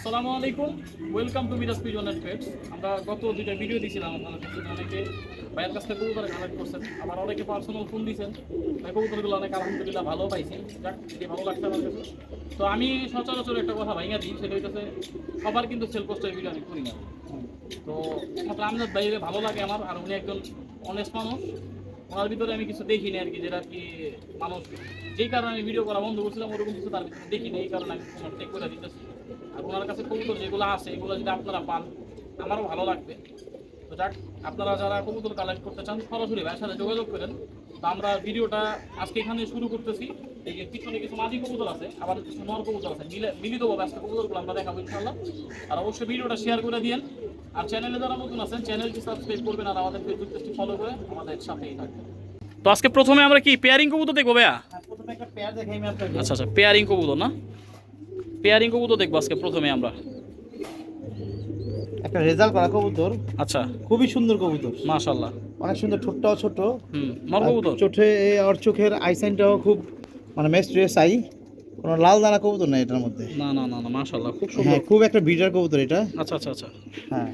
আসসালামু আলাইকুম। Welcome to Miraj pigeon and pets আমরা গত দুইটা ভিডিও দিয়েছিলাম আপনারা দেখছেন অনেকে ভাইয়ের কাছ থেকে কবুতর কালেক্ট করছেন। আবার অনেকে পার্সোনাল ফোন দিয়েছেন। ভাই কবুতরগুলো অনেক আলহামদুলিল্লাহ ভালো পাইছি। যাক এটি ভালো লাগছে আমার কাছে। তো আমি সচরাচর একটা কথা ভাইয়া দিই, সেটা হইতেছে সবার কিন্তু সেল পোস্টের ভিডিও আমি করি না। তো একমাত্র আমজাদ ভাইয়ের ভালো লাগে আমার, আর উনি একজন অনেস্ট মানুষ। ওনার ভিতরে আমি কিছু দেখিনি আর কি, যেটা কি মানুষ। যেই কারণে আমি ভিডিও করা বন্ধ করছিলাম, ওরকম কিছু তার ভিতরে দেখিনি এই কারণে আমি চেক করে দিতেছি। আর ওনার কাছে কবুতর যেগুলো আছে এগুলো যদি আপনারা পান আমারও ভালো লাগবে। তো যাক আপনারা যারা কবুতর কালেক্ট করতে চান সরাসরি ভাইয়ের সাথে যোগাযোগ করেন। তো আমরা ভিডিওটা আজকে এখানে শুরু করতেছি। এই যে পিছনে কিছু মাঝি কবুতর আছে আবার কিছু নর কবুতর আছে। মিলে মিলিতভাবে আজকে কবুতরগুলো আমরা দেখাবো ইনশাল্লাহ আর অবশ্যই ভিডিওটা শেয়ার করে দিয়েন। আর চ্যানেলে যারা নতুন আছেন চ্যানেলটি সাবস্ক্রাইব করবেন আর আমাদের ফেসবুক পেজটি ফলো করে আমাদের সাথেই থাকবেন। তো আজকে প্রথমে আমরা কি পেয়ারিং কবুতর দেখব ভাইয়া? হ্যাঁ, প্রথমে একটা পেয়ার দেখাই আমি আপনাকে। আচ্ছা আচ্ছা পেয়ারিং কবুতর না? পেয়ারিং কবুতর দেখব আজকে প্রথমে আমরা। একটা রেজাল্ট করা কবুতর। আচ্ছা। খুবই সুন্দর কবুতর। মাশাল্লাহ অনেক সুন্দর ঠোঁটটাও ছোট। হুম নর কবুতর? চোখে আর চোখের আইসাইনটাও খুব মানে মেস্ট্রিয়াস আই কোনো লাল দানা কবুতর নাই এটার মধ্যে। না না না না মাশাল্লাহ খুব সুন্দর। হ্যাঁ খুব একটা বিডার কবুতর এটা। আচ্ছা আচ্ছা আচ্ছা। হ্যাঁ।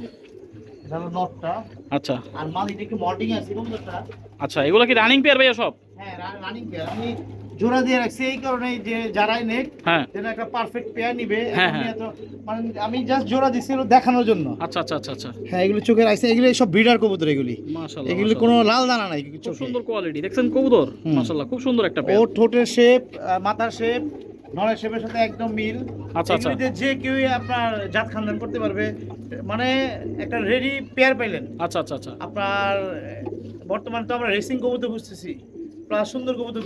এটা হলো নটটা। আচ্ছা। আর একটু মল্টিং আছে কবুতরটা। আচ্ছা এগুলো কি রানিং পেয়ার ভাইয়া সব? হ্যাঁ রানিং পেয়ার আমি জোড়া দিয়ে রাখছি এই কারণে যে যারাই নেক হ্যাঁ। যেন একটা পারফেক্ট পেয়ার নিবে হ্যাঁ, আমি হ্যাঁ। মানে আমি জাস্ট জোড়া দিচ্ছি এগুলো দেখানোর জন্য। আচ্ছা আচ্ছা আচ্ছা আচ্ছা। হ্যাঁ এগুলো চোখের আইসাইন এগুলো সব ব্রিডার কবুতর এগুলি। এগুলি কোনো লাল দানা নাই খুব সুন্দর কোয়ালিটি দেখছেন কবুতর? হুম। মাশাল্লাহ খুব সুন্দর একটা ও ঠোঁটের শেপ মাথার শেপ নড়ের শেপের সাথে একদম মিল। আচ্ছা, আচ্ছা। যে কেউই আপনার জাত খানদান করতে পারবে মানে একটা রেডি পেয়ার পাইলেন। আচ্ছা আচ্ছা আচ্ছা। আপনার বর্তমানে তো আমরা রেসিং কবুতর বুঝতেছি প্লাস সুন্দর কবুতর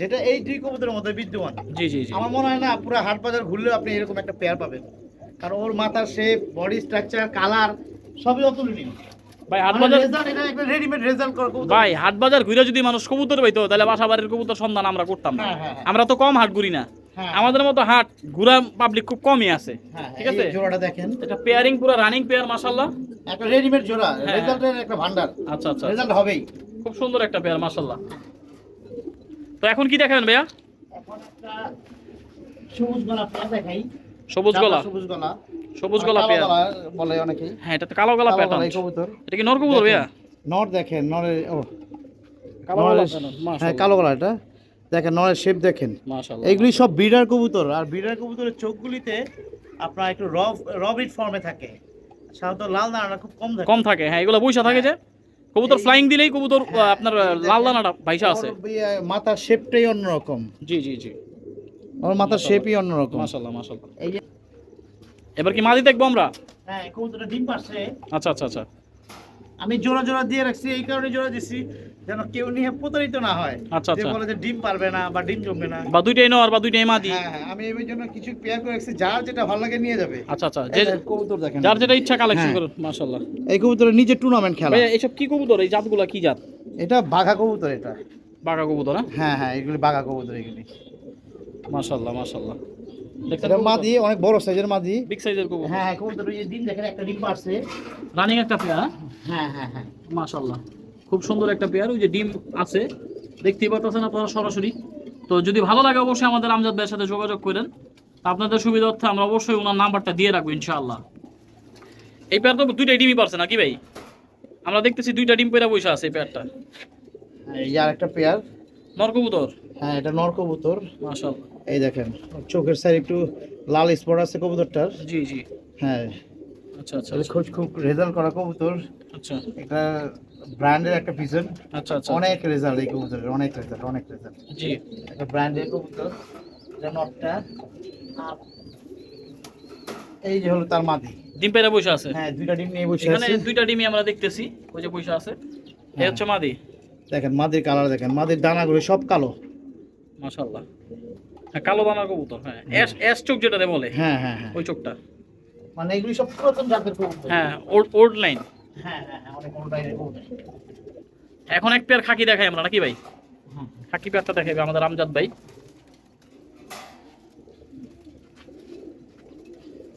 যেটা এই দুই কবুতরের মধ্যে বিদ্যমান। জি জি আমার মনে হয় না পুরো হাট বাজার ঘুরলেও আপনি এরকম একটা পেয়ার পাবেন। কারণ ওর মাথার শেপ বডি স্ট্রাকচার কালার সবই অতুলনীয়। ভাই হাট মানে বাজার result, এটা রেডিমেড রেজাল্ট ভাই ঘুরে যদি মানুষ কবুতর পাইতো তাহলে বাসা বাড়ির কবুতর সন্ধান আমরা করতাম না। হ্যাঁ, হ্যাঁ, হ্যাঁ। আমরা তো কম হাট ঘুরি না। আমাদের মতো হাট ঘুরা পাবলিক খুব কমই আছে। হ্যাঁ, ঠিক আছে? জোড়াটা দেখেন। এটা পেয়ারিং পুরো রানিং পেয়ার মাশাল্লাহ একটা রেডিমেড জোড়া হ্যাঁ। রেজাল্টের একটা ভান্ডার। আচ্ছা আচ্ছা রেজাল্ট হবেই। খুব সুন্দর একটা পেয়ার মাশাল্লাহ তো এখন কি দেখাবেন ভাইয়া? এখন একটা সবুজ গলা পেয়ার দেখাই। সবুজ গলা। সবুজ গলা। সবুজ গলা কালো পেয়ার বলে অনেকেই। হ্যাঁ এটা তো কালো গলা প্যাটার্ন কবুতর। এটা কি নর কবুতর ভাইয়া? নর দেখেন নরের ও। কালো গলা হ্যাঁ কালো গলা এটা। দেখেন নরের শেপ দেখেন। এইগুলি সব ব্রিডার কবুতর আর ব্রিডার কবুতরের চোখগুলিতে আপনার একটু র রবিট ফর্মে থাকে। সাধারণত লাল দানাটা খুব কম থাকে। কম থাকে হ্যাঁ এগুলো বৈশা থাকে যে। কবুতর ফ্লাইং দিলেই কবুতর আপনার লাল দানাটা ভাইসা আছে। ইয়ে, মাথার শেপটাই অন্যরকম। জি জি জি। ওর মাথার শেপই অন্যরকম। মাশাআল্লাহ মাশাআল্লাহ। এই যে এবার কি মাদি দেখব আমরা? হ্যাঁ কবুতরটা ডিম পাচ্ছে আচ্ছা আচ্ছা আচ্ছা। আমি জোড়া জোড়া দিয়ে রাখছি এই কারণে জোড়া দিছি যেন কেউ নিয়ে প্রতারিত না হয়। আচ্ছা, যে আচ্ছা। বলে যে ডিম পারবে না বা ডিম জমবে না। বা দুইটাই নর বা দুইটাই মাদি। হ্যাঁ হ্যাঁ আমি এই জন্য কিছু পেয়ার করে রাখছি যার যেটা ভালো লাগে নিয়ে যাবে। আচ্ছা আচ্ছা যে কবুতর দেখেন। যার যেটা ইচ্ছা কালেকশন হ্যাঁ। করুন মাশাআল্লাহ। এই কবুতরের নিজে টুর্নামেন্ট খেলা। ভাইয়া এইসব কি কবুতর? এই জাতগুলা কি জাত? এটা বাঘা কবুতর এটা। বাঘা কবুতর হ্যাঁ? হ্যাঁ হ্যাঁ এগুলি বাঘা কবুতর এগুলি। মাশাআল্লাহ মাশাআল্লাহ। এটা মাদি অনেক বড় সাইজের মাদি। বিগ সাইজের কবুতর। হ্যাঁ হ্যাঁ কবুতর ওই যে দেখেন একটা ডিম পারছে রানিং একটা পেয়ার হ্যাঁ? হ্যাঁ হ্যাঁ মাশাআল্লাহ। খুব সুন্দর একটা পেয়ার ওই যে ডিম আছে। দেখতেই পাচ্ছেন আপনারা সরাসরি। তো যদি ভালো লাগে অবশ্যই আমাদের আমজাদ ভাইয়ের সাথে যোগাযোগ করেন। আপনাদের সুবিধার্থে আমরা অবশ্যই ওনার নাম্বারটা দিয়ে রাখব ইনশাআল্লাহ। এই পেয়ার তো দুইটা ডিমই পারছে নাকি ভাই? আমরা দেখতেছি দুইটা ডিম পেয়ারা বসে আছে এই পেয়ারটা হ্যাঁ, এই আর একটা পেয়ার নর কবুতর? হ্যাঁ এটা নর কবুতর। মাশাআল্লাহ। এই দেখেন চোখের সাইড একটু লাল স্পট আছে কবুতরটার। জি জি। হ্যাঁ। আচ্ছা আচ্ছা এটা খুব খুব রেজাল্ট করা কবুতর। আচ্ছা। এটা ব্র্যান্ডের একটা পিজন আচ্ছা আচ্ছা। অনেক রেজাল্ট এই কবুতরের অনেক রেজাল্ট অনেক রেজাল্ট জি। একটা ব্র্যান্ডের কবুতর। এটা নটটা। এই যে হলো তার মাদি। ডিম পেয়ারা বসে আছে? হ্যাঁ দুইটা ডিম নিয়ে বসে এখানে দুইটা ডিমই আমরা দেখতেছি ওই যে বসে আছে। এই হ্যাঁ। হচ্ছে মাদি। দেখেন মাদির কালার দেখেন মাদির দানাগুলো সব কালো। মাশাআল্লাহ। কালো দানার কবুতর হ্যাঁ। এস এস চোখ যেটা বলে হ্যাঁ হ্যাঁ হ্যাঁ। ওই চোখটা। মানে এগুলি সব পুরাতন জাতের কবুতর। হ্যাঁ ওল্ড ওল্ড লাইন। হ্যাঁ হ্যাঁ হ্যাঁ অনেক ওল্ড লাইনের কবুতর। এখন এক পেয়ার খাকি দেখাই আমরা নাকি ভাই। খাকি পেয়ারটা দেখাবে আমাদের আমজাদ ভাই।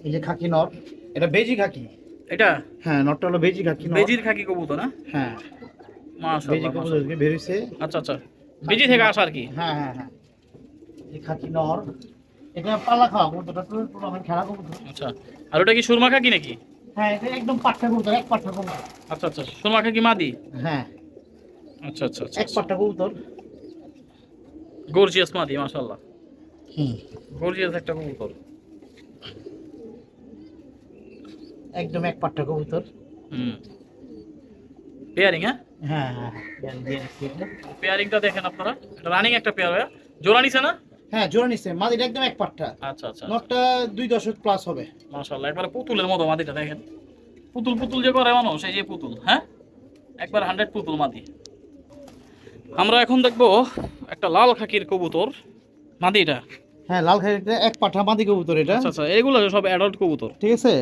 এই যে খাকি নট এটা বেজি খাকি? এটা? হ্যাঁ নটটা হলো বেজি খাকি নট। বেজির খাকি কবুতর না? হ্যাঁ। বেজি মাশাআল্লাহ। কবুতর মাশাআল্লাহ। বেরিয়েছে আচ্ছা আচ্ছা। বেজি থেকে আসা আর কি? হ্যাঁ হ্যাঁ হ্যাঁ। এই খাকি নর? এটা পালা খাওয়া কবুতরটা টুর্নামেন্ট খেলা কবুতর আচ্ছা আর ওটা কি সুরমা খাকি নাকি? হ্যাঁ এটা একদম পাট্টা কবুতর এক পাট্টা কবুতর আচ্ছা আচ্ছা সুরমা খাকি মাদি? হ্যাঁ। আচ্ছা আচ্ছা আচ্ছা এক পাট্টা কবুতর গর্জিয়াস মাদি মাশাআল্লাহ। হুম। গর্জিয়াস একটা কবুতর একদম এক পাট্টা কবুতর হুম। পেয়ারিং হ্যাঁ? হ্যাঁ হ্যাঁ হ্যাঁ। পেয়ারিংটা দেখেন আপনারা। এটা রানিং একটা পেয়ার জোড়া নিছে না? হ্যাঁ জোড়া নিচ্ছে মাদিটা একদম এক পাট্টা। আচ্ছা আচ্ছা নটটা দুই দশক প্লাস হবে। মাশাআল্লাহ একবারে পুতুলের মতো মাদিটা দেখেন। পুতুল পুতুল যে করে মানুষ এই যে পুতুল হ্যাঁ? একবার হান্ড্রেড পুতুল মাদি। আমরা এখন দেখব একটা লাল খাকির কবুতর মাদিটা। হ্যাঁ লাল খাইটা এক পাঠা মাদি কবুতর এটা। আচ্ছা আচ্ছা এগুলো সব অ্যাডাল্ট কবুতর। ঠিক আছে?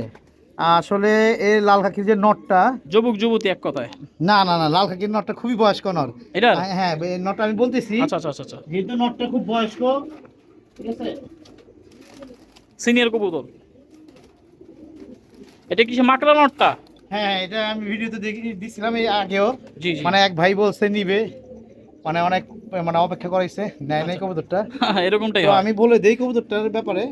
আসলে এই লাল খাকির যে নটটা যুবক যুবতী এক কথায়? না না না লাল খাকির নটটা খুবই বয়স্ক নর এটা হ্যাঁ, হ্যাঁ এই নটটা আমি বলতেছি। আচ্ছা আচ্ছা আচ্ছা আচ্ছা। যেহেতু নটটা খুব বয়স্ক ঠিক আছে? সিনিয়র কবুতর। এটা কি মাকড়া নটটা? হ্যাঁ হ্যাঁ, এটা আমি ভিডিওতে দেখি দিছিলাম এই আগেও। জি জি। মানে এক ভাই বলছে নিবে। মানে অনেক মানে অপেক্ষা করাইছে নেয় নাই কবুতরটা। এরকমটাই আমি বলে দেই কবুতরটার ব্যাপারে।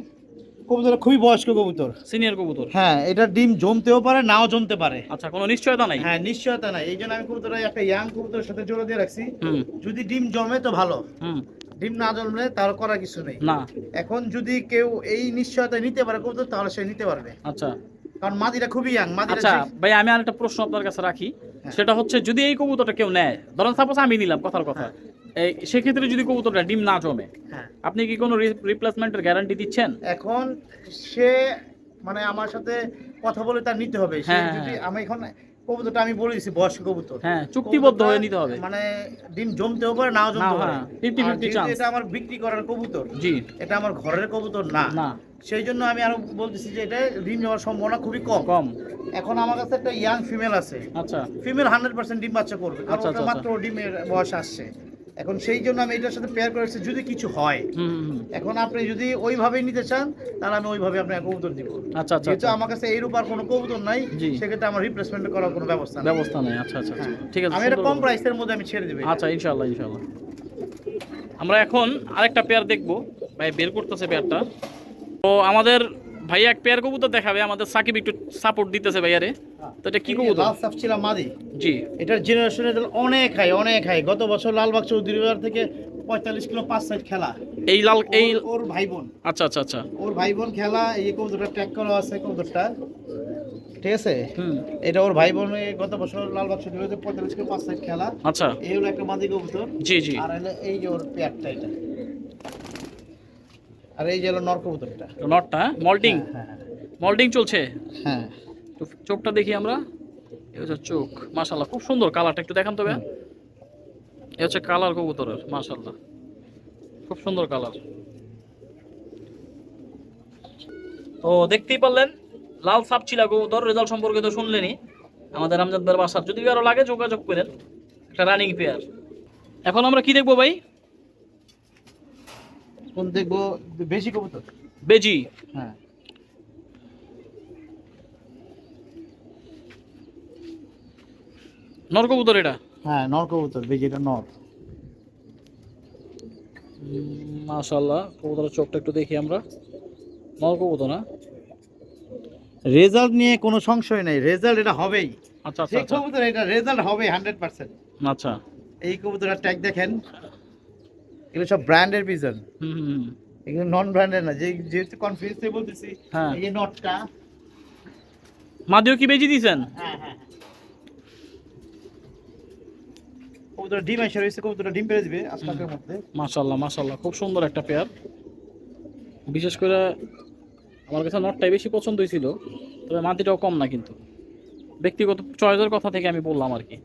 কবুতরটা খুবই বয়স্ক কবুতর। সিনিয়র কবুতর? হ্যাঁ এটা ডিম জমতেও পারে নাও জমতে পারে। আচ্ছা কোনো নিশ্চয়তা নাই? হ্যাঁ নিশ্চয়তা নাই। এই জন্য আমি কবুতর একটা ইয়াং কবুতরের সাথে জোড়া দিয়ে রাখছি। যদি ডিম জমে তো ভালো। ডিম না জমলে তার করার কিছু নেই। না। এখন যদি কেউ এই নিশ্চয়তা নিতে পারে কবুতর তাহলে সে নিতে পারবে। আচ্ছা। কারণ মাদিটা খুবই ইয়াং আচ্ছা ভাই আমি আরেকটা প্রশ্ন আপনার কাছে রাখি। হ্যাঁ। সেটা হচ্ছে যদি এই কবুতরটা কেউ নেয় ধরেন সাপোজ আমি নিলাম কথার কথা এই সেক্ষেত্রে যদি কবুতরটা ডিম না জমে হ্যাঁ। আপনি কি কোনো রিপ্লেসমেন্টের গ্যারান্টি দিচ্ছেন? এখন সে মানে আমার সাথে কথা বলে তার নিতে হবে। সে হ্যাঁ, যদি হ্যাঁ। আমি এখন কবুতরটা আমি বলে দিছি বয়স্ক কবুতর। হ্যাঁ চুক্তিবদ্ধ হয়ে নিতে হবে। মানে ডিম জমতেও পারে নাও জমতে পারে। হ্যাঁ, 50-50 আর এটা আমার বিক্রি করার কবুতর জি। এটা আমার ঘরের কবুতর না না। সেই জন্য আমি আরও বলতেছি যে এটা ডিম জমার সম্ভাবনা খুবই কম। কম। এখন আমার কাছে একটা ইয়াং ফিমেল আছে। আচ্ছা। ফিমেল হান্ড্রেড পার্সেন্ট ডিম বাচ্চা করবে আচ্ছা, ওটা আচ্ছা, মাত্র ডিমের বয়স আসছে। এখন সেই জন্য আমি এটার সাথে পেয়ার করেছি যদি কিছু হয়। এখন আপনি যদি ওইভাবেই নিতে চান তাহলে আমি ওইভাবে আপনাকে কবুতর দিব আচ্ছা আচ্ছা যেহেতু আচ্ছা। আমার কাছে এইরূপ আর কোনো কবুতর নাই। সেক্ষেত্রে আমার রিপ্লেসমেন্ট করার কোনো ব্যবস্থা নেই ব্যবস্থা নেই আচ্ছা আচ্ছা আচ্ছা। ঠিক আছে আমি এটা কম প্রাইসের মধ্যে আমি ছেড়ে দেবো আচ্ছা ইনশাল্লাহ ইনশাল্লাহ আমরা এখন আরেকটা পেয়ার দেখব ভাই বের করতেছে পেয়ারটা তো আমাদের ভাই এক পেয়ার কবুতর দেখাবে আমাদের সাকিব একটু সাপোর্ট দিতেছে ভাইয়ারে। তো এটা কি যে কবুতর? লাল সাফ ছিলাম মাদি। জি। এটার জেনারেশনে অনেক হাই অনেক হাই গত বছর লালবাগ চৌধুরী বাজার থেকে পঁয়তাল্লিশ কিলো পাঁচ সাইড খেলা। এই লাল এই ওর- ভাই বোন আচ্ছা আচ্ছা আচ্ছা। ওর ভাই বোন খেলা এই কবুতরটা ট্র্যাক করা আছে কবুতরটা। ঠিক আছে? হুম। এটা ওর ভাই বোন গত বছর লালবাগ চৌধুরী বাজার পঁয়তাল্লিশ কিলো পাঁচ সাইড খেলা। আচ্ছা। এই হলো একটা মাদি কবুতর। জি জি। আর এই যে ওর পেয়ারটা এটা। আর এই যে হলো নর কবুতরটা নটটা মল্টিং? হ্যাঁ মল্টিং চলছে? হ্যাঁ। তো চোখটা দেখি আমরা। এই হচ্ছে চোখ মাশাল্লাহ খুব সুন্দর কালারটা একটু দেখান তবে। এ হচ্ছে কালার কবুতরের মাশাল্লাহ খুব সুন্দর কালার। তো দেখতেই পারলেন? লাল সাপ সাপচিলা কবুতর রেজাল্ট সম্পর্কে তো শুনলেনই। আমাদের আমজাদ ভাইয়ের বাসার যদি কারও লাগে যোগাযোগ করেন একটা রানিং পেয়ার এখন আমরা কি দেখব ভাই? কোন দেখব বেশি কবুতর। বেজি? হ্যাঁ। নর কবুতর এটা? হ্যাঁ নর কবুতর বেশি এটা নর। মাশাল্লাহ কবুতরের চোখটা একটু দেখি আমরা। নর কবুতর না? রেজাল্ট নিয়ে কোনো সংশয় নেই রেজাল্ট এটা হবেই। আচ্ছা আচ্ছা আচ্ছা। কবুতর এটা রেজাল্ট হবে হান্ড্রেড পার্সেন্ট আচ্ছা। এই কবুতরের ট্যাগ দেখেন। এগুলো সব ব্র্যান্ডের পিজন। এগুলো নন ব্র্যান্ডের না যে যেহেতু কনফিউজ বলতেছি হ্যাঁ। এই যে নটটা মাদিও কি বেজি দিয়েছেন হ্যাঁ হ্যাঁ। কবুতর ডিম এসে রয়েছে কবুতরটা ডিম পেরে দিবে আজকালকের মধ্যে। মাশাল্লাহ মাশাল্লাহ খুব সুন্দর একটা পেয়ার বিশেষ করে আমার কাছে নটটাই বেশি পছন্দ হয়েছিল তবে মাদিটাও কম না কিন্তু। ব্যক্তিগত চয়েসের কথা থেকে আমি বললাম আর কি।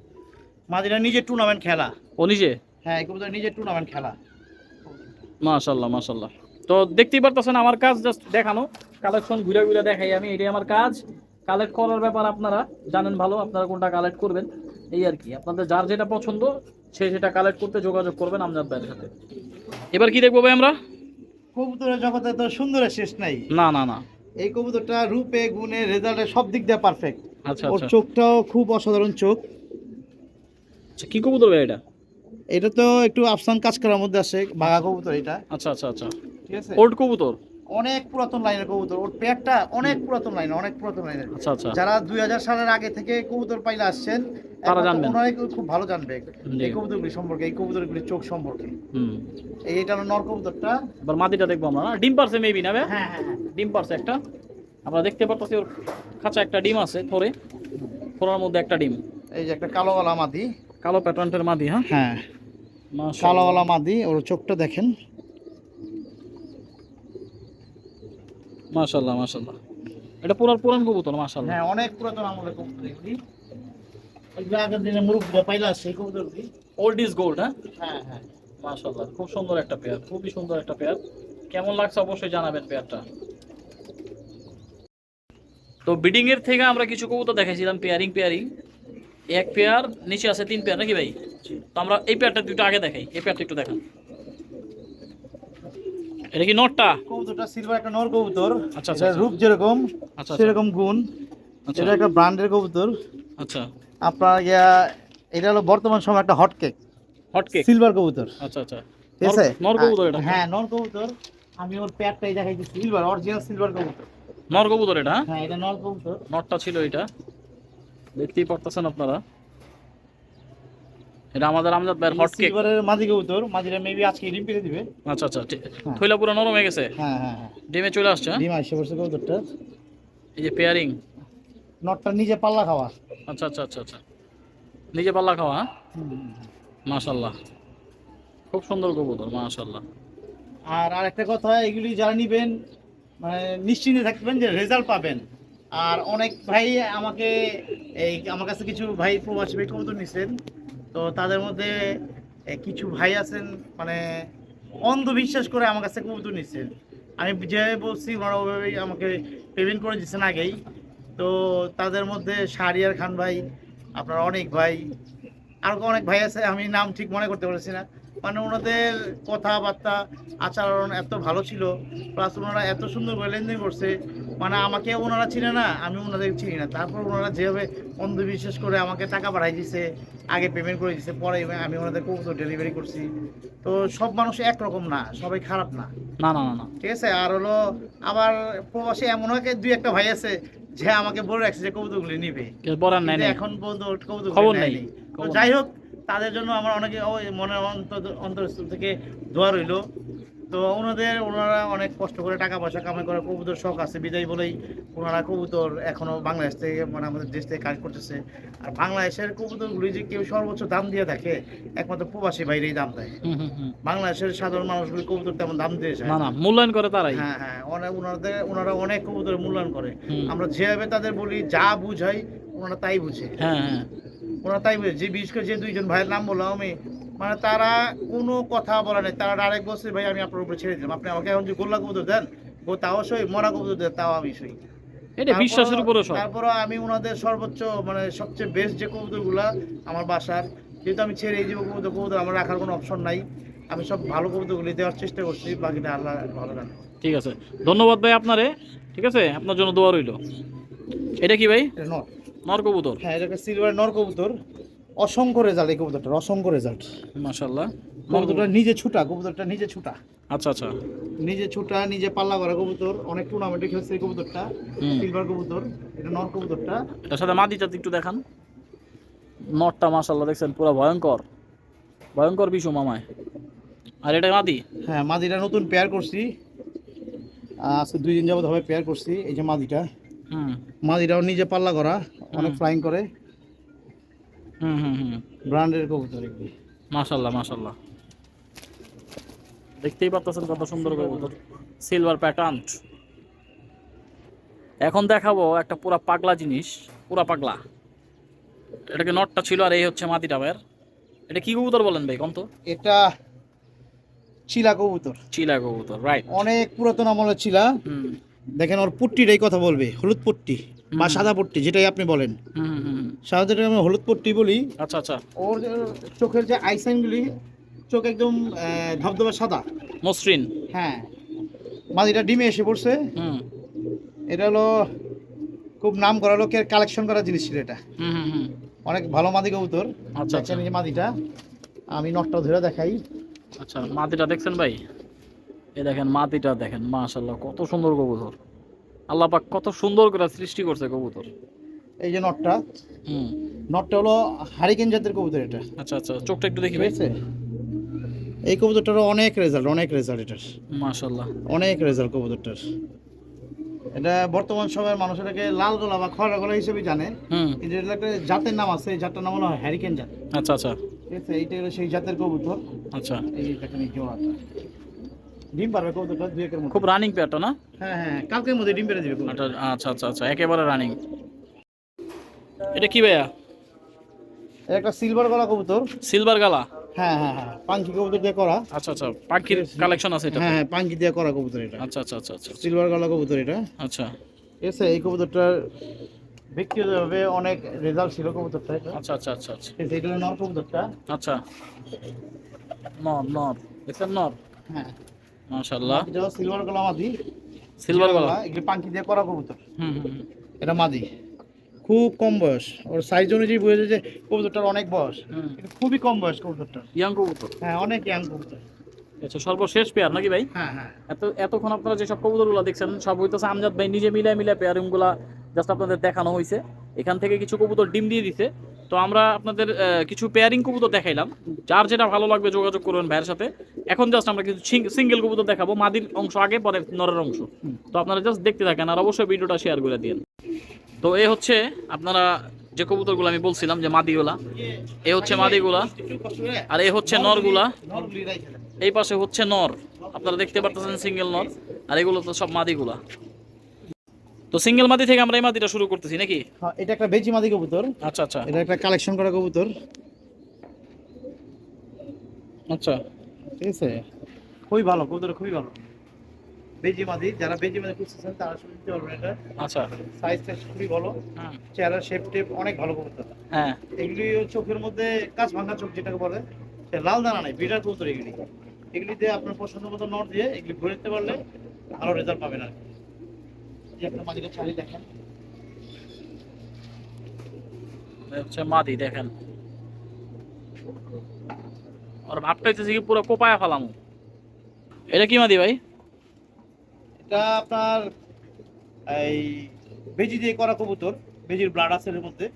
মাদিরা নিজে টুর্নামেন্ট খেলা। ও নিজে? হ্যাঁ এই কবুতর নিজে টুর্নামেন্ট খেলা। মাশাল্লাহ মাশাল্লাহ তো দেখতেই পারতেছেন আমার কাজ জাস্ট দেখানো। কালেকশন ঘুরে ঘুরে দেখাই আমি এটাই আমার কাজ। কালেক্ট করার ব্যাপার আপনারা জানেন ভালো আপনারা কোনটা কালেক্ট করবেন এই আর কি। আপনাদের যার যেটা পছন্দ সে সেটা কালেক্ট করতে যোগাযোগ করবেন আমজাদ ভাইয়ের সাথে। এবার কি দেখব ভাই আমরা? কবুতরের জগতে তো সুন্দরের শেষ নাই। না না না। এই কবুতরটা রূপে গুণে রেজাল্টে সব দিক দিয়ে পারফেক্ট আচ্ছা ওর আচ্ছা। চোখটাও খুব অসাধারণ চোখ। আচ্ছা কি কবুতর ভাই এটা? এটা তো একটু আফসান কাজ করার মধ্যে আসে বাঘা কবুতর এটা। আচ্ছা আচ্ছা আচ্ছা। ঠিক আছে? কোর্ট কবুতর? অনেক পুরাতন লাইনের কবুতর। ওর পেয়ারটা অনেক পুরাতন লাইন অনেক পুরাতন লাইনের। আচ্ছা আচ্ছা। যারা দুই হাজার সালের আগে থেকে কবুতর পাইলে আসছেন তারা জানবেন। ওনারাই খুব ভালো জানবে। এই কবুতরগুলি সম্পর্কে এই কবুতরগুলির চোখ সম্পর্কে। হুম। এই এটা হলো নর কবুতরটা। এবার মাদিটা দেখব আমরা না? ডিম পারছে মেবি না? হ্যাঁ হ্যাঁ হ্যাঁ। ডিম পারছে একটা। আমরা দেখতে পারতেছি ওর কাঁচা একটা ডিম আছে থরে। থোরার মধ্যে একটা ডিম। এই যে একটা কালো গলা মাদি। কালো প্যাটার্নটার মাদি হ্যাঁ? হ্যাঁ। মাশাআল্লাহ। কালো মাদি ওর চোখটা দেখেন। মাশাল্লাহ মাশাল্লাহ এটা পুরার পুরান কবুতর মাশাল্লাহ হ্যাঁ অনেক পুরাতন আমলের কবুতর এগুলি। এগুলো আগের দিনে মুরব্বীরা পাইলে আসছে এই কবুতরগুলি। ওল্ড ইজ গোল্ড হ্যাঁ? হ্যাঁ হ্যাঁ। মাশাল্লাহ খুব সুন্দর একটা পেয়ার খুবই সুন্দর একটা পেয়ার। কেমন লাগছে অবশ্যই জানাবেন পেয়ারটা। তো বিডিং এর থেকে আমরা কিছু কবুতর দেখাইছিলাম পেয়ারিং পেয়ারিং এক পেয়ার নিচে আছে তিন পেয়ার নাকি ভাই? তো আমরা এই পেয়ারটা দুটো আগে দেখাই। এই পেয়ারটা একটু দেখান। এটা কি নটটা? কবুতরটা সিলভার একটা নর কবুতর। আচ্ছা, আচ্ছা, রূপ যেরকম আচ্ছা, সেরকম গুণ। আচ্ছা। এটা একটা ব্র্যান্ডের কবুতর। আচ্ছা। আপনার ইয়া এটা হলো বর্তমান সময় একটা hot cake hot cake silver কবুতর। আচ্ছা আচ্ছা। ঠিক আছে? নর কবুতর এটা? হ্যাঁ নর কবুতর। আমি ওর প্যাডটাই দেখাইছি সিলভার অরিজিনাল সিলভার কবুতর। নর কবুতর এটা হ্যাঁ? হ্যাঁ এটা নর কবুতর। নটটা ছিল এটা। দেখতেই পারতেছেন আপনারা। এটা আমাদের আমজাদ ভাইয়ের হট কেক। সিলভারের মাদি কবুতর মাদিরা মেবি আজকে ডিম দিবে। আচ্ছা আচ্ছা ঠিক- হ্যাঁ। থইলা পুরো নরম হয়ে গেছে? হ্যাঁ হ্যাঁ হ্যাঁ। ডিমে চলে আসছে হ্যাঁ? ডিম আসছে বসে কবুতরটা। এই যে পেয়ারিং নটটা নিজে পাল্লা খাওয়া। আচ্ছা আচ্ছা আচ্ছা আচ্ছা। নিজে পাল্লা খাওয়া? মাশাল্লাহ খুব সুন্দর কবুতর মাশাল্লাহ আর আরেকটা কথা এগুলি যারা নিবেন মানে নিশ্চিন্তে থাকবেন যে রেজাল্ট পাবেন। আর অনেক ভাই আমাকে এই আমার কাছে কিছু ভাই প্রবাসী ভাই কবুতর নিছেন। তো তাদের মধ্যে কিছু ভাই আছেন মানে অন্ধবিশ্বাস করে আমার কাছে কবুতর নিচ্ছেন আমি যেভাবে বলছি, ওনারা ওইভাবেই আমাকে পেমেন্ট করে দিচ্ছেন আগেই। তো তাদের মধ্যে শাহরিয়ার খান ভাই, আপনার অনেক ভাই আরও অনেক ভাই আছে, আমি নাম ঠিক মনে করতে পারছি না। মানে ওনাদের কথাবার্তা, আচরণ এত ভালো ছিল প্লাস ওনারা এত সুন্দর করে লেনদেন করছে মানে আমাকে ওনারা চিনে না আমি ওনাদের চিনি না। তারপর ওনারা যেভাবে অন্ধবিশ্বাস করে আমাকে টাকা পাঠাই দিছে আগে পেমেন্ট করে দিছে পরে আমি ওনাদের কবুতর ডেলিভারি করছি। তো সব মানুষ একরকম না সবাই খারাপ না। না না না ঠিক আছে? আর হলো আবার প্রবাসী এমন হয় দুই একটা ভাই আছে যে আমাকে বলে রাখছে যে কবুতরগুলি নিবে। এখন পর্যন্ত কবুতর খবর নেই। তো যাই হোক তাদের জন্য আমার অনেকে মনের অন্তর অন্তরস্থল থেকে দোয়া রইল। তো ওনাদের ওনারা অনেক কষ্ট করে টাকা পয়সা কামাই করে কবুতর শখ আছে বিদায় বলেই ওনারা কবুতর এখনও বাংলাদেশ থেকে মানে আমাদের দেশ থেকে কাজ করতেছে। আর বাংলাদেশের কবুতরগুলি যে কেউ সর্বোচ্চ দাম দিয়ে দেখে একমাত্র প্রবাসী বাইরেই দাম দেয়। বাংলাদেশের সাধারণ মানুষগুলি কবুতর তেমন দাম দিয়ে যায় না। মূল্যায়ন করে তারাই। হ্যাঁ হ্যাঁ অনেক ওনাদের ওনারা অনেক কবুতর মূল্যায়ন করে। আমরা যেভাবে তাদের বলি যা বুঝাই ওনারা তাই বুঝে। হ্যাঁ হ্যাঁ। ওনারা তাই বুঝে। যে বিশেষ করে যে দুইজন ভাইয়ের নাম বললাম আমি মানে তারা কোনো কথা বলে নাই। তারা ডাইরেক্ট বলছে ভাই আমি আপনার উপরে ছেড়ে দিলাম। আপনি আমাকে এখন যে গোল্লা কবুতর দেন ও তাও সই মরা কবুতর দেন তাও আমি সই। এটা বিশ্বাসের উপরে সব তারপরও আমি ওনাদের সর্বোচ্চ মানে সবচেয়ে বেস্ট যে কবুতরগুলা আমার বাসার যেহেতু আমি ছেড়ে দিব কবুতর কবুতর আমার রাখার কোনো অপশন নাই। আমি সব ভালো কবুতরগুলি দেওয়ার চেষ্টা করছি বাকিটা আল্লাহ ভালো জানে। ঠিক আছে। ধন্যবাদ ভাই আপনারে। ঠিক আছে? আপনার জন্য দোয়া রইল। এটা কি ভাই? নট নর। কবুতর। হ্যাঁ এটা সিলভার নর কবুতর। অসংখ্য রেজাল্ট এই কবুতরটার অসংখ্য রেজাল্ট মাশাল্লাহ কবুতরটা নিজে ছুটা কবুতরটা নিজে ছুটা। আচ্ছা আচ্ছা। নিজে ছুটা নিজে পাল্লা করা কবুতর অনেক টুর্নামেন্টে খেলছে এই কবুতরটা সিলভার কবুতর এটা নর কবুতরটা। এটার সাথে মাদিটা একটু দেখান। নটটা মাশাল্লাহ দেখছেন পুরো ভয়ঙ্কর। ভয়ঙ্কর বিশু মামায়। আর এটা মাদি? হ্যাঁ মাদিটা নতুন পেয়ার করছি। আজকে দুই দিন যাবত হবে পেয়ার করছি এই যে মাদিটা। হুম। মাদিটাও নিজে পাল্লা করা অনেক ফ্লাইং করে। হুম হুম হুম। ব্র্যান্ডের কবুতর এগুলি। মাশাল্লাহ মাশাল্লাহ। দেখতেই পাচ্ছেন কত সুন্দর কবুতর। সিলভার প্যাটার্ন এখন দেখাবো একটা পুরা পাগলা জিনিস পুরা পাগলা। এটাকে নটটা ছিল আর এই হচ্ছে মাটিটা ভাইয়ের এটা কি কবুতর বলেন ভাই কম তো? এটা চিলা কবুতর। চিলা কবুতর রাইট অনেক পুরাতন আমলের চিলা। দেখেন ওর পুট্টিটাই কথা বলবে হলুদ পট্টি বা সাদা পট্টি যেটাই আপনি বলেন। হুম। সাধারণত আমরা হলুদ পট্টি বলি। আচ্ছা আচ্ছা। ওর চোখের যে আইসাইনগুলি চোখ একদম ধবধবা সাদা। মসৃণ। হ্যাঁ। মাদিটা ডিমে এসে পড়ছে। হুম। এটা হলো খুব নাম করা লোকের কালেকশন করা জিনিস ছিল এটা। হুম হুম অনেক ভালো মাদি কবুতর। আচ্ছা, দেখছেন এই মাদিটা? আমি নটটা ধরে দেখাই। আচ্ছা মাটিটা দেখছেন ভাই? এই দেখেন মাটিটা দেখেন মাশাল্লাহ কত সুন্দর কবুতর। আল্লাহ পাক কত সুন্দর করে সৃষ্টি করছে কবুতর। এই যে নটটা হুম। নটটা হলো হারিকেন জাতের কবুতর এটা। আচ্ছা আচ্ছা চোখটা একটু দেখি ভাই। এই কবুতরটারও অনেক রেজাল্ট অনেক রেজাল্ট এটার। মাশাল্লাহ অনেক রেজাল্ট কবুতরটার। এটা বর্তমান সময়ের মানুষ এটাকে লাল গলা বা খরা গলা হিসেবে জানে। কিন্তু এটা একটা জাতের নাম আছে এই জাতটার নাম হলো হ্যারিকেন জাত। আচ্ছা আচ্ছা। ঠিক আছে? এইটা হলো সেই জাতের কবুতর। আচ্ছা। এই দেখেন এই জোড়াটা। ডিম পারবে কবুতরটা দুই একের মধ্যে। খুব রানিং পেয়ারটা না? হ্যাঁ হ্যাঁ কালকের মধ্যে ডিম পেরে দিবে আচ্ছা আচ্ছা আচ্ছা একেবারে রানিং এটা কি ভাইয়া? এটা একটা সিলভার গলা কবুতর। সিলভার গালা? হ্যাঁ হ্যাঁ হ্যাঁ পাঙ্কি কবুতর দিয়ে করা। আচ্ছা আচ্ছা পাখির কালেকশন আছে এটা হ্যাঁ হ্যাঁ পাঙ্কি দিয়ে করা কবুতর এটা। আচ্ছা আচ্ছা আচ্ছা আচ্ছা। সিলভার গলা কবুতর এটা। আচ্ছা। আছে এই কবুতরটার ব্যক্তিগতভাবে অনেক রেজাল্ট ছিল কবুতরটা এটা। আচ্ছা আচ্ছা আচ্ছা আচ্ছা। এটা নর কবুতরটা। আচ্ছা। নর নর দেখছেন নর। হ্যাঁ। মাশাল্লাহ এটা সিলভার গলা মাদি। সিলভার গলা। এগুলো পাঙ্কি দিয়ে করা কবুতর। হুম হুম। এটা মাদি। খুব কম বয়স। ওর সাইজ অনুযায়ী বোঝা যায় যে কবুতরটার অনেক বয়স। কিন্তু খুবই কম বয়স কবুতরটার। ইয়াং কবুতর? হ্যাঁ অনেক ইয়াং কবুতর। আচ্ছা সর্বশেষ পেয়ার নাকি ভাই? হ্যাঁ হ্যাঁ। এত এতক্ষণ আপনারা যেসব কবুতরগুলো দেখছেন সব হইতেছে আমজাদ ভাই নিজে মিলে মিলে পেয়ারিংগুলা জাস্ট আপনাদের দেখানো হয়েছে এখান থেকে কিছু কবুতর ডিম দিয়ে দিছে। তো আমরা আপনাদের কিছু পেয়ারিং কবুতর দেখাইলাম। যার যেটা ভালো লাগবে যোগাযোগ করবেন ভাইয়ের সাথে। এখন জাস্ট আমরা কিছু সিঙ্গেল কবুতর দেখাবো মাদির অংশ আগে পরে নরের অংশ। তো আপনারা জাস্ট দেখতে থাকেন আর অবশ্যই ভিডিওটা শেয়ার করে দিন তো এ হচ্ছে আপনারা যে কবুতরগুলো আমি বলছিলাম যে মাদিগুলা এ হচ্ছে মাদিগুলা আর এ হচ্ছে নরগুলা। এই পাশে হচ্ছে নর। আপনারা দেখতে পারতেছেন সিঙ্গেল নর আর এগুলো তো সব মাদিগুলা। তো সিঙ্গেল মাদি থেকে আমরা এই মাদিটা শুরু করতেছি নাকি? হ্যাঁ এটা একটা বেজি মাদি কবুতর। আচ্ছা আচ্ছা। এটা একটা কালেকশন করা কবুতর। আচ্ছা। ঠিক আছে? খুবই ভালো কবুতর খুবই ভালো। বেজি মাদি যারা বেজি মাদি খুঁজতেছেন তারা শুনে নিতে পারবেন এটা। আচ্ছা। সাইজ টাইজ খুবই ভালো। চেহারা শেপ টেপ অনেক ভালো কবুতর। হ্যাঁ। এগুলি চোখের মধ্যে কাজ ভাঙা চোখ যেটাকে বলে লাল দানা নাই বিরাট কবুতর এগুলি। এগুলিতে আপনার পছন্দ মতো নট দিয়ে এগুলি ঘুরে দিতে পারলে ভালো রেজাল্ট পাবেন আর কি। একটা মাদিকে ছাড়ি দেখেন। হচ্ছে মাদি দেখেন। আর ভাবটা হচ্ছে কি পুরো কোপায়া ফেলাম। এটা কি মাদি ভাই? এটা আপনার এই বেজি দিয়ে করা কবুতর বেজির ব্লাড আছে এর মধ্যে।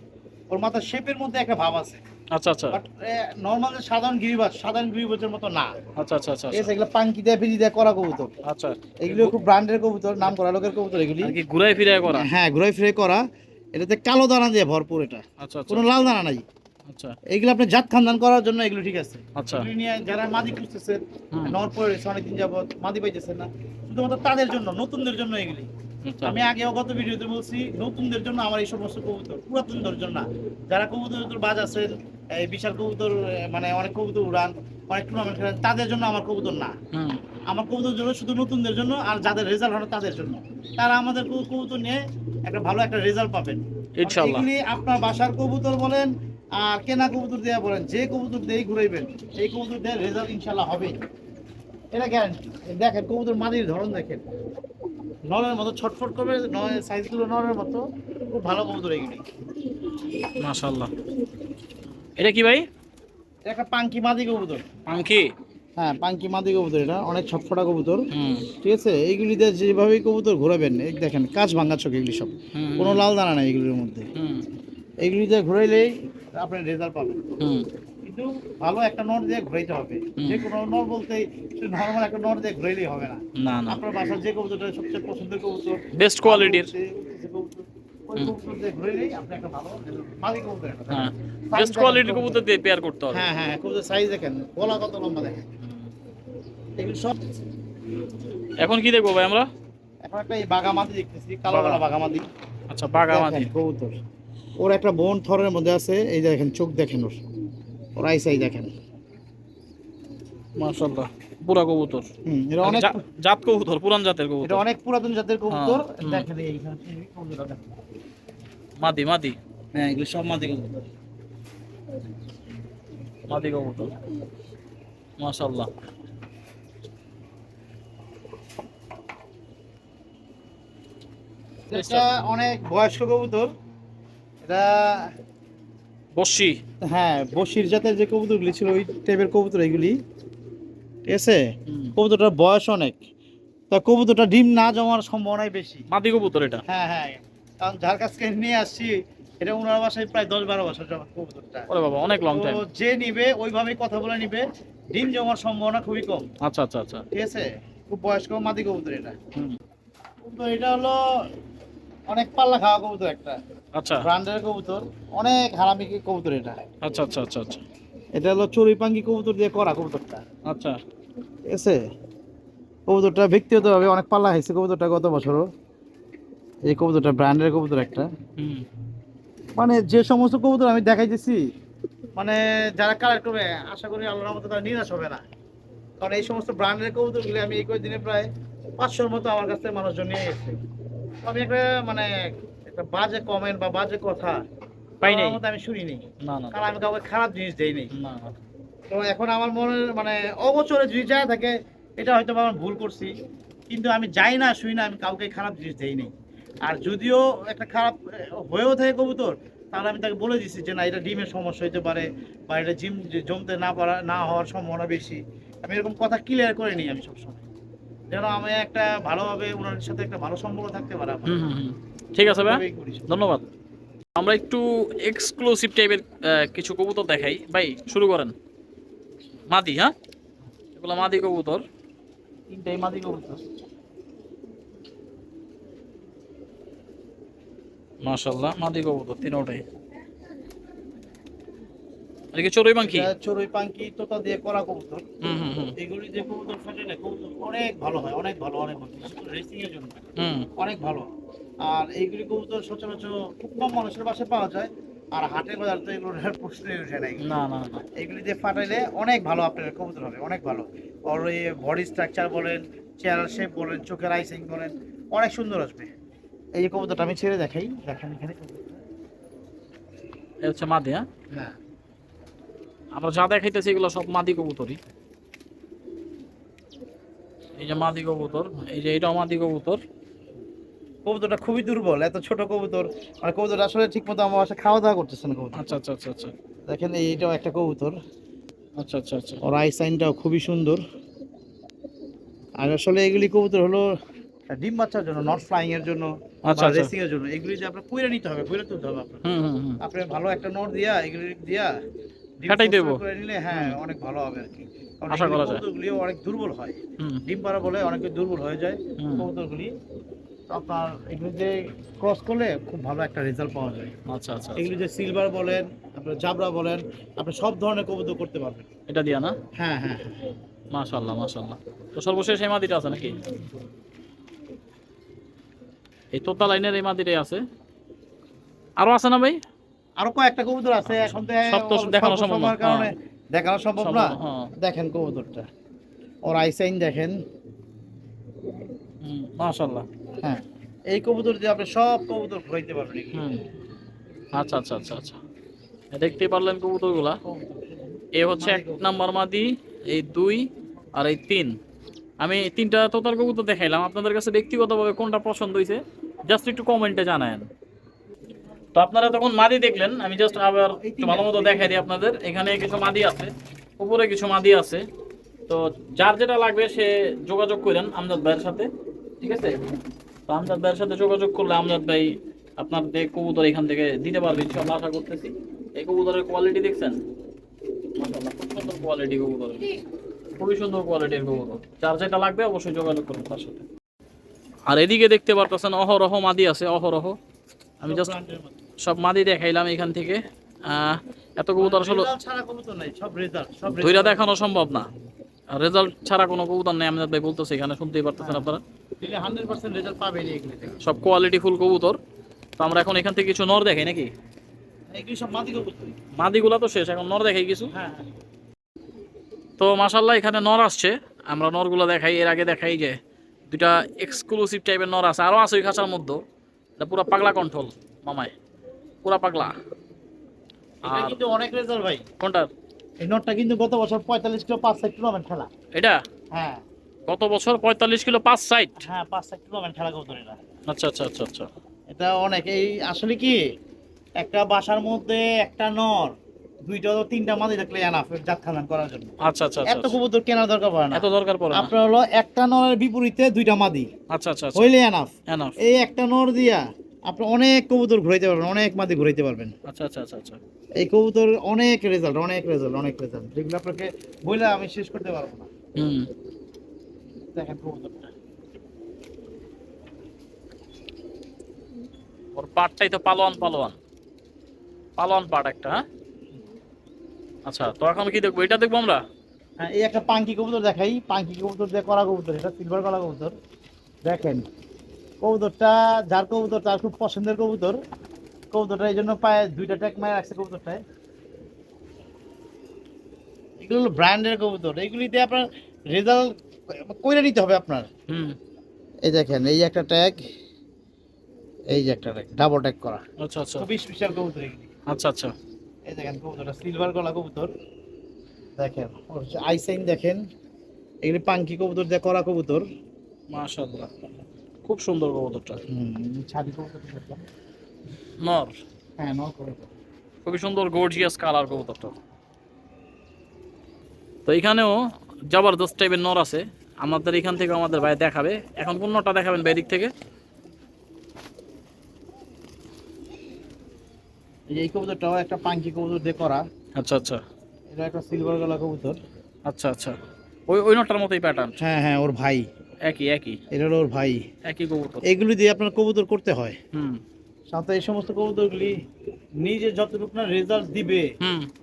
ওর মাথার শেপের মধ্যে একটা ভাব আছে। আচ্ছা আচ্ছা। বাট নর্মাল সাধারণ গিরিবাজ সাধারণ গিরিবাজের মতো না। আচ্ছা আচ্ছা আচ্ছা আছে এগুলো পাঙ্কি দিয়ে বেজি দিয়ে করা কবুতর। আচ্ছা। এগুলো খুব ব্র্যান্ডের কবুতর নাম করা লোকের কবুতর এগুলি। ঘুরাই ফিরাই করা? হ্যাঁ ঘুরে ফিরে করা। এটাতে কালো দানা দিয়ে ভরপুর এটা। আচ্ছা আচ্ছা। কোনো লাল দানা নাই। আচ্ছা। এগুলো আপনি জাত খানদান করার জন্য এগুলো ঠিক আছে। আচ্ছা। নিয়ে যারা মাদি খুঁজতেছেন হুম। নর পরে অনেকদিন যাবত মাদি পাইতেছেন না। শুধুমাত্র তাদের জন্য নতুনদের জন্য এগুলি। আচ্ছা। আমি আগেও গত ভিডিওতে বলছি নতুনদের জন্য আমার এই সমস্ত কবুতর পুরাতনদের জন্য না। যারা কবুতর বাজ আছেন এই বিশাল কবুতর মানে অনেক কবুতর উড়ান অনেক টুর্নামেন্ট খেলেন তাদের জন্য আমার কবুতর না। আমার কবুতর জন্য শুধু নতুনদের জন্য আর যাদের রেজাল্ট হয় তাদের জন্য। তারা আমাদের কবু- কবুতর নিয়ে একটা ভালো একটা রেজাল্ট পাবেন। ইনশাল্লাহ আপনার বাসার কবুতর বলেন আর কেনা কবুতর দেওয়া বলেন যে কবুতর দিয়েই ঘুরাইবেন সেই কবুতর দিয়ে রেজাল্ট ইনশাল্লাহ হবে। এটা গ্যারান্টি দেখেন কবুতর মাদির ধরন দেখেন। নরের মতো ছটফট করবে নয় সাইজগুলো নরের মতো। খুব ভালো কবুতর এগুলি। মাশাআল্লাহ। এটা কি ভাই? এটা একটা পাঙ্কি মাদি কবুতর। পাঙ্কি? হ্যাঁ পাঙ্কি মাদি কবুতর এটা। অনেক ছটফটা কবুতর। হুম। ঠিক আছে? এইগুলিতে যেভাবেই কবুতর ঘোরাবেন এই দেখেন কাজ ভাঙা চোখ এগুলি সব। কোনো লাল দানা নাই এগুলির মধ্যে। হুম এগুলিতে ঘুরাইলেই আপনি রেজাল্ট পাবেন। কিন্তু ভালো একটা নোট দিয়ে ঘুরাইতে হবে। যে কোনো নোট বলতে নর্মাল একটা নোট দিয়ে ঘুরাইলেই হবে না। না না। আপনার বাসার যে কবুতরটা সবচেয়ে পছন্দের কবুতর বেস্ট কোয়ালিটির দিয়ে হ্যাঁ। বেস্ট কোয়ালিটির কবুতর। দিয়ে পেয়ার করতে হবে। হ্যাঁ হ্যাঁ কবুতর সাইজ দেখেন গলা কত লম্বা দেখেন। এগুলো সব এখন কি দেখব ভাই আমরা? এখন একটা এই বাগামাদি দেখতেছি কালো বাগা। গলা আচ্ছা দেখেন, কবুতর। ওর একটা বোন থরের মধ্যে আছে এই যে দেখেন চোখ দেখেন ওর। ওর আইসাই দেখেন। মাশাআল্লাহ পুরা কবুতর। হুম এটা অনেক জাত কবুতর পুরান জাতের কবুতর। এটা অনেক পুরাতন জাতের কবুতর। হ্যাঁ, দেখেন এইখানে এই দেখেন। মাদি মাদি। হ্যাঁ এগুলো সব মাদি কবুতর। মাদি কবুতর। মাশাআল্লাহ। এটা অনেক বয়স্ক কবুতর। এটা বসি। হ্যাঁ বসির জাতের যে কবুতরগুলি ছিল ওই টাইপের কবুতর এগুলি। ঠিক আছে। কবুতরটার বয়স অনেক। তা কবুতরটা ডিম না জমার সম্ভাবনাই বেশি। মাদি কবুতর এটা? হ্যাঁ হ্যাঁ। কারণ যার কাছ থেকে নিয়ে আসছি এটা ওনার বাসায় প্রায় দশ বারো বছর জমা কবুতরটা। ওরে বাবা অনেক লং টাইম তো যে নিবে ওইভাবেই কথা বলে নিবে। ডিম জমার সম্ভাবনা খুবই কম। আচ্ছা আচ্ছা আচ্ছা। ঠিক আছে? খুব বয়স্ক মাদি কবুতর এটা। হুম। কবুতর এটা হলো অনেক পাল্লা খাওয়া কবুতর একটা। আচ্ছা। ব্রান্ডের কবুতর অনেক হারামি কবুতর এটা। আচ্ছা আচ্ছা আচ্ছা আচ্ছা। এটা হলো চড়ুইপাঙ্গি কবুতর দিয়ে করা কবুতরটা। আচ্ছা। ঠিক আছে কবুতরটা ব্যক্তিগতভাবে অনেক পাল্লা খাইছে কবুতরটা গত বছরও। এই কবুতরটা ব্র্যান্ডের কবুতর একটা। হুম। মানে যে সমস্ত কবুতর আমি দেখাইতেছি মানে যারা কালেক্ট করবে আশা করি আল্লাহর মতো তারা নিরাশ হবে না। কারণ এই সমস্ত ব্র্যান্ডের কবুতরগুলি আমি এই কয়েকদিনে প্রায় পাঁচশোর মতো আমার কাছ থেকে মানুষজন নিয়ে গেছে আমি একটা মানে একটা বাজে কমেন্ট বা বাজে কথা। পাই নাই। আমি শুনিনি না না কারণ আমি কাউকে খারাপ জিনিস দেইনি না না। তো এখন আমার মনে মানে অবচরে যদি যা থাকে এটা হয়তো আমার ভুল করছি। কিন্তু আমি যাই না শুই না আমি কাউকে খারাপ জিনিস দেইনি আর যদিও একটা খারাপ হয়েও থাকে কবুতর তাহলে আমি তাকে বলে দিচ্ছি যে না এটা ডিমের সমস্যা হইতে পারে বা এটা জিম জমতে না পারা না হওয়ার সম্ভাবনা বেশি। আমি এরকম কথা ক্লিয়ার করে নিই আমি সবসময়। যেন আমি একটা ভালোভাবে ওনার সাথে একটা ভালো সম্পর্ক থাকতে পারে। ঠিক আছে ভাই। ধন্যবাদ। আমরা একটু এক্সক্লুসিভ টাইপের কিছু কবুতর দেখাই। ভাই শুরু করেন। মাদি হ্যাঁ? এগুলো মাদি কবুতর। তিনটাই মাদি কবুতর। মাশাল্লাহ মাদি কবুতর তিনোটাই। এদিকে চড়ুই পাখি চড়ুই পাঙ্কি তোতা দিয়ে করা কবুতর। হুম হুম হুম। এগুলি যে কবুতর ফেটে না কবুতর অনেক ভালো হয় অনেক ভালো অনেক ভালো রেসিং এর জন্য। হুম। অনেক ভালো। আর এইগুলি কবুতর সচরাচর খুব কম মানুষের বাসায় পাওয়া যায় আর হাটের বাজার তো এগুলোর আর প্রশ্নই উঠে না না না না। এগুলি দিয়ে ফাটাইলে অনেক ভালো আপনার কবুতর হবে অনেক ভালো। ওর ওই বডি স্ট্রাকচার বলেন চেহারার শেপ বলেন চোখের আইসিং বলেন অনেক সুন্দর আসবে। এই যে কবুতরটা আমি ছেড়ে দেখাই দেখেন এখানে কবুতরটা। এ হচ্ছে মাদি হ্যাঁ? হ্যাঁ। আমরা যা দেখাইতেছি এগুলো সব মাদি কবুতরই। এই যে মাদি কবুতর এই যে এটাও মাদি কবুতর। কবুতরটা খুবই দুর্বল এত ছোট কবুতর। মানে কবুতর আসলে ঠিক মতো আমার বাসায় খাওয়া দাওয়া করতেছে না কবুতর। আচ্ছা আচ্ছা আচ্ছা আচ্ছা। দেখেন এইটাও একটা কবুতর। আচ্ছা আচ্ছা আচ্ছা। ওর আই সাইনটাও খুবই সুন্দর। আর আসলে এগুলি কবুতর হলো ডিম বাচ্চার জন্য নট ফ্লাইং এর জন্য আচ্ছা, আচ্ছা। রেসিং এর জন্য। এগুলি যে আপনার পুইরা নিতে হবে পুইরা তুলতে হবে আপনার হুম হুম হুম। আপনি ভালো একটা নট দিয়া এগুলি দিয়া দেবো। করে নিলে হ্যাঁ অনেক ভালো হবে আর কি। আশা করা যায়। কবুতরগুলি অনেক দুর্বল হয়। ডিম পাড়া বলে অনেকে দুর্বল হয়ে যায়। কবুতরগুলি আপনার এগুলি যে ক্রস করলে খুব ভালো একটা রেজাল্ট পাওয়া যায়। আচ্ছা আচ্ছা এগুলি যে সিলভার বলেন আপনার জাবরা বলেন আপনি সব ধরনের কবুতর করতে পারবেন। এটা দিয়া না? হ্যাঁ হ্যাঁ হ্যাঁ। মাশাল্লাহ মাশাল্লাহ তো সর্বশেষ এই মাদিটা আছে নাকি? এই তোতা লাইনের এই মাদিটাই আছে। আরও আছে না ভাই? আরও কয়েকটা কবুতর আছে এখন তো অল্প দেখানো সম্ভব না, কারণে দেখানো সম্ভব না। হ্যাঁ। দেখেন কবুতরটা। ওর আইসাইন দেখেন। হ্যাঁ এই কবুতর দিয়ে আপনি সব কবুতর ঘুরাইতে পারবেন আচ্ছা আচ্ছা আচ্ছা আচ্ছা। দেখতে পারলেন কবুতরগুলা। এ হচ্ছে এক নাম্বার মাদি এই দুই আর এই তিন। আমি তিনটা তোতার কবুতর দেখাইলাম। আপনাদের কাছে ব্যক্তিগতভাবে কোনটা পছন্দ হয়েছে জাস্ট একটু কমেন্টে জানায়েন। তো আপনারা তখন মাদি দেখলেন আমি জাস্ট আবার একটু ভালো মতো দেখাই দিই আপনাদের। এখানে কিছু মাদি আছে উপরে কিছু মাদি আছে। তো যার যেটা লাগবে সে যোগাযোগ করেন আমজাদ ভাইয়ের সাথে ঠিক আছে? তো আমজাদ ভাইয়ের সাথে যোগাযোগ করলে আমজাদ ভাই আপনাদের কবুতর এখান থেকে দিতে পারবে ইনশাআল্লাহ আশা করতেছি। এই কবুতরের কোয়ালিটি দেখছেন? খুব সুন্দর কোয়ালিটি কবুতরের। খুবই সুন্দর কোয়ালিটির কবুতর। যার যেটা লাগবে অবশ্যই যোগাযোগ করুন তার সাথে। আর এদিকে দেখতে পারতেছেন অহরহ মাদি আছে অহরহ। আমি জাস্ট। সব মাদি দেখাইলাম এখান থেকে। এত কবুতর আসলে ধৈর্য দেখানো সম্ভব না। রেজাল্ট ছাড়া কোনো কবুতর নেই আমজাদ ভাই বলতেছে এখানে শুনতেই পারতেছেন আপনারা। সব কোয়ালিটি ফুল কবুতর। তো আমরা এখন এখান থেকে কিছু নর দেখাই নাকি? মাদিগুলা তো শেষ এখন নর দেখাই কিছু। হ্যাঁ হ্যাঁ। তো মাসাল্লাহ এখানে নর আসছে। আমরা নরগুলো দেখাই এর আগে দেখাই যে দুটা এক্সক্লুসিভ টাইপের নর আছে। আরও আছে ওই খাঁচার মধ্যে। এটা পুরো পাগলা কন্ট্রোল মামায়। পুরা পাগলা। এটা কিন্তু অনেক রেজাল্ট ভাই। কোনটার? এই নোটটা কিন্তু গত বছর পঁয়তাল্লিশ কিলো পাঁচ সাইড টুর্নামেন্ট খেলা। এটা? হ্যাঁ। গত বছর পঁয়তাল্লিশ কিলো পাঁচ সাইট হ্যাঁ পাঁচ সাইড টুর্নামেন্ট খেলা কবুতর এটা আচ্ছা আচ্ছা আচ্ছা আচ্ছা। এটা অনেক এই আসলে কি একটা বাসার মধ্যে একটা নর দুইটা ও তিনটা মাদি থাকলে এনাফ জাত খানান করার জন্য। আচ্ছা আচ্ছা আচ্ছা এত কবুতর কেনার দরকার পড়ে না। এত দরকার পড়ে না। আপনার হলো একটা নরের বিপরীতে দুইটা মাদি। আচ্ছা আচ্ছা আচ্ছা। হইলে এনাফ এনাফ এই একটা নর দিয়া আপনি অনেক কবুতর ঘুরাইতে পারবেন অনেক মাদি ঘুরাইতে পারবেন। আচ্ছা আচ্ছা আচ্ছা আচ্ছা। এই কবুতর অনেক রেজাল্ট অনেক রেজাল্ট অনেক রেজাল্ট যেগুলো আপনাকে বইলে আমি শেষ করতে পারব না। হুম। দেখেন কবুতরটা। ওর পাটটাই তো পালোয়ান পালোয়ান। পালোয়ান পাট একটা হ্যাঁ? আচ্ছা তো এখন কি দেখব? এটা দেখব আমরা? হ্যাঁ এই একটা পাঙ্কি কবুতর দেখাই। পাঙ্কি কবুতর দিয়ে করা কবুতর এটা সিলভার করা কবুতর। দেখেন কবুতরটা যার কবুতর তার খুব পছন্দের কবুতর কবুতরটা এই জন্য পায়ে দুইটা ট্যাগ মারে রাখছে কবুতরটায়। এগুলো হলো ব্র্যান্ডের কবুতর। এগুলিতে আপনার রেজাল্ট কইরে নিতে হবে আপনার। হুম। এই দেখেন এই একটা ট্যাগ এই যে একটা ট্যাগ ডাবল ট্যাগ করা। আচ্ছা আচ্ছা। খুবই স্পেশাল কবুতর এগুলি। আচ্ছা আচ্ছা। এই দেখেন কবুতরটা সিলভার গলা কবুতর। দেখেন ওর আই দেখেন এগুলি পাঙ্কি কবুতর দিয়ে করা কবুতর। মাশাআল্লাহ। খুব সুন্দর কবুতরটা। ছাদি নর। হ্যাঁ নর কবুতর। খুবই সুন্দর গর্জিয়াস কালার কবুতরটা। তো এখানেও জবরদস্ত টাইপের নর আছে। আমাদের এখান থেকে আমাদের ভাই দেখাবে। এখন কোন নরটা দেখাবেন ভাই দিক থেকে। এই কবুতরটাও একটা পাঙ্কি কবুতর দিয়ে করা। আচ্ছা আচ্ছা। এটা একটা সিলভার গলা কবুতর। আচ্ছা আচ্ছা। ওই ওই নটার মতোই প্যাটার্ন হ্যাঁ হ্যাঁ ওর ভাই। একই একই। এটা হলো ওর ভাই। একই কবুতর। এগুলি দিয়ে আপনার কবুতর করতে হয়। হুম। সাথে এই সমস্ত কবুতরগুলি নিজে যতটুকু না রেজাল্ট দিবে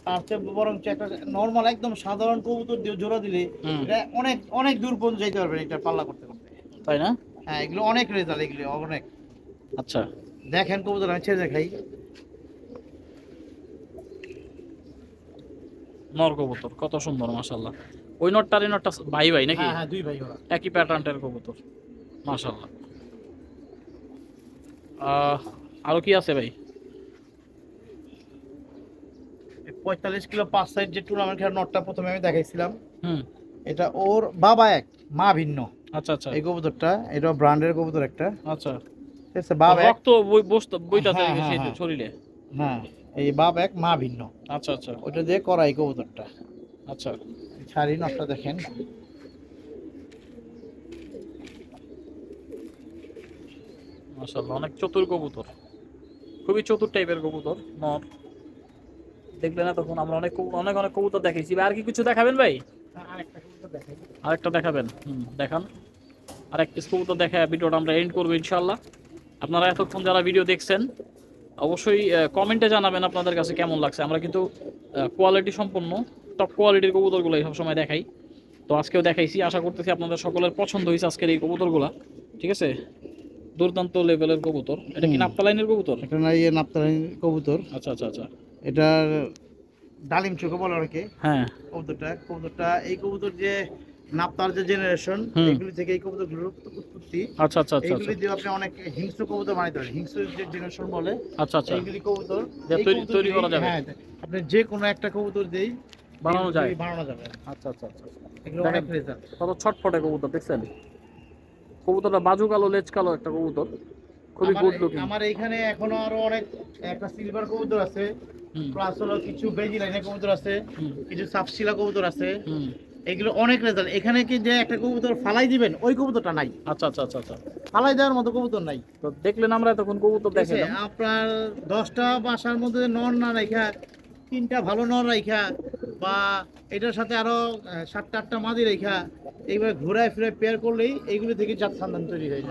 তার চেয়ে বরং একটা নর্মাল একদম সাধারণ কবুতর দিয়ে জোড়া দিলে এটা অনেক অনেক দূর পর্যন্ত যাইতে পারবেন এটা পাল্লা করতে করতে। তাই না? হ্যাঁ এগুলো অনেক রেজাল্ট এগুলো অনেক। আচ্ছা। দেখেন কবুতর আমি ছেড়ে দেখাই। নর কবুতর কত সুন্দর মাশাল্লাহ ওই নটটার এই নটটা ভাই ভাই নাকি? হ্যাঁ হ্যাঁ দুই ভাই ওরা। একই প্যাটার্নটার কবুতর মাশাল্লাহ আহ, আরও কি আছে ভাই? পঁয়তাল্লিশ কিলো পাঁচ সাইড যে টুর্নামেন্ট খেলার নটটা প্রথমে আমি দেখাইছিলাম হুম। এটা ওর বাবা এক মা ভিন্ন। আচ্ছা আচ্ছা। এই কবুতরটা এটা ব্র্যান্ডের কবুতর একটা। আচ্ছা। ঠিক আছে বাপ এক। রক্ত বই বসতো বইটা হ্যাঁ, হ্যাঁ। শরীরে। এই বাপ এক মা ভিন্ন। আচ্ছা আচ্ছা। ওইটা দিয়ে করা এই কবুতরটা। আচ্ছা। শাড়ি নটটা দেখেন। মাশাআল্লাহ অনেক চতুর কবুতর। খুবই চতুর টাইপের কবুতর নর। দেখলেন না তখন আমরা অনেক কবু- অনেক অনেক কবুতর দেখেছি আর কি কিছু দেখাবেন ভাই? আরেকটা কবুতর আরেকটা দেখাবেন। হুম দেখান। আরেক পিস কবুতর দেখা ভিডিওটা আমরা এন্ড করব ইনশাল্লাহ আপনারা এতক্ষণ যারা ভিডিও দেখছেন অবশ্যই কমেন্টে জানাবেন আপনাদের কাছে কেমন লাগছে। আমরা কিন্তু কোয়ালিটি সম্পন্ন টপ কোয়ালিটির কবুতরগুলোই সবসময় দেখাই। তো আজকেও দেখাইছি আশা করতেছি আপনাদের সকলের পছন্দ হয়েছে আজকের এই কবুতরগুলা। ঠিক আছে? দুর্দান্ত লেভেলের কবুতর। এটা কি। নাপ্তা লাইনের কবুতর? এটা না ইয়ে নাপ্তারানি কবুতর। আচ্ছা আচ্ছা আচ্ছা। এটার ডালিম চোখে বলে অনেকে। হ্যাঁ। কবুতরটা কবুতরটা এই কবুতর যে নাপ্তার যে জেনারেশন। এগুলি থেকে এই কবুতরগুলোর উৎপত্তি। আচ্ছা আচ্ছা আচ্ছা এইগুলি দিয়ে আপনি অনেক হিংস্র কবুতর বানাইতে পারেন। হিংস্র যে জেনারেশন বলে আচ্ছা আচ্ছা। এইগুলি কবুতর তৈরি- করা যাবে। হ্যাঁ আপনি যে কোনো একটা কবুতর দেই বানানো যায়। বানানো যাবে। আচ্ছা আচ্ছা আচ্ছা এগুলো অনেক রেজাল্ট। কত ছটফটে কবুতর দেখছেন? কবুতরটা বাজু কালো লেজ কালো একটা কবুতর। খুবই গুড লুকিং আমার এইখানে এখনও আরও অনেক একটা সিলভার কবুতর আছে প্লাস হলো কিছু বেজি লাইনের কবুতর আছে কিছু সাপশিলা কবুতর আছে। এগুলো অনেক রেজাল্ট। এখানে কি যে একটা কবুতর ফালাই দিবেন ওই কবুতরটা নাই। আচ্ছা আচ্ছা আচ্ছা আচ্ছা। ফালাই দেওয়ার মতো কবুতর নাই। তো দেখলেন আমরা তখন কবুতর দেখে আপনার দশটা বাসার মধ্যে নর না রাখা তিনটা ভালো নর রাইখা বা এটার সাথে আরও সাতটা আটটা মাদি রেখা এইভাবে ঘুরায় ফিরে পেয়ার করলেই এইগুলি থেকে জাত সন্ধান তৈরি হয়ে যাবে।